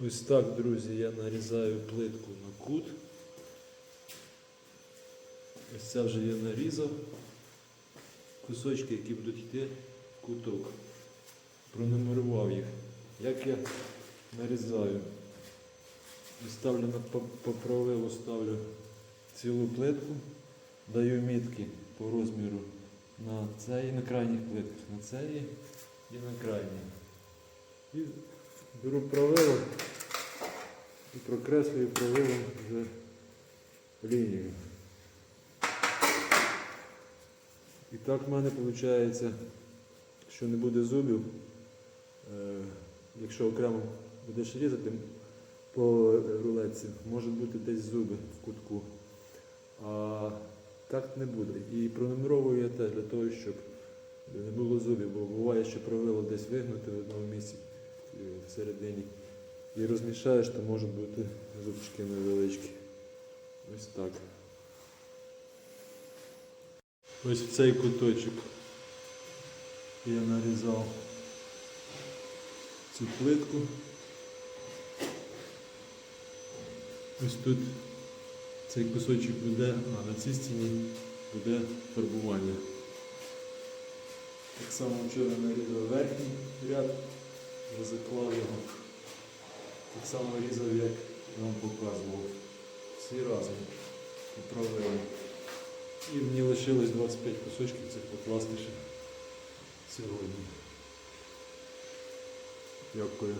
Ось так, друзі, я нарізаю плитку на кут. Ось це вже я нарізав. Кусочки, які будуть йти в куток. Пронумерував їх. Як я нарізаю? Ставлю на по- по ставлю цілу плитку, даю мітки по розміру на цей, на крайніх плитках, на цей і на крайній. Беру правило і прокреслюю правилом вже лінію. І так в мене виходить, що не буде зубів. Е, Якщо окремо будеш різати по рулетці, може бути десь зуби в кутку. А так не буде. І пронумеровую я теж для того, щоб не було зубів, бо буває, що правило десь вигнути в одному місці всередині. І розмішаєш, то можуть бути зубчики невеличкі. Ось так. Ось в цей куточок я нарізав цю плитку. Ось тут цей кусочок буде, а на цій стіні буде фарбування. Так само вчора нарізав верхній ряд, вже заклав його. Так само різав, як я вам показував. Всі разом поправили. І мені лишилось 25 кусочків цих покласти ще сьогодні. Дякую.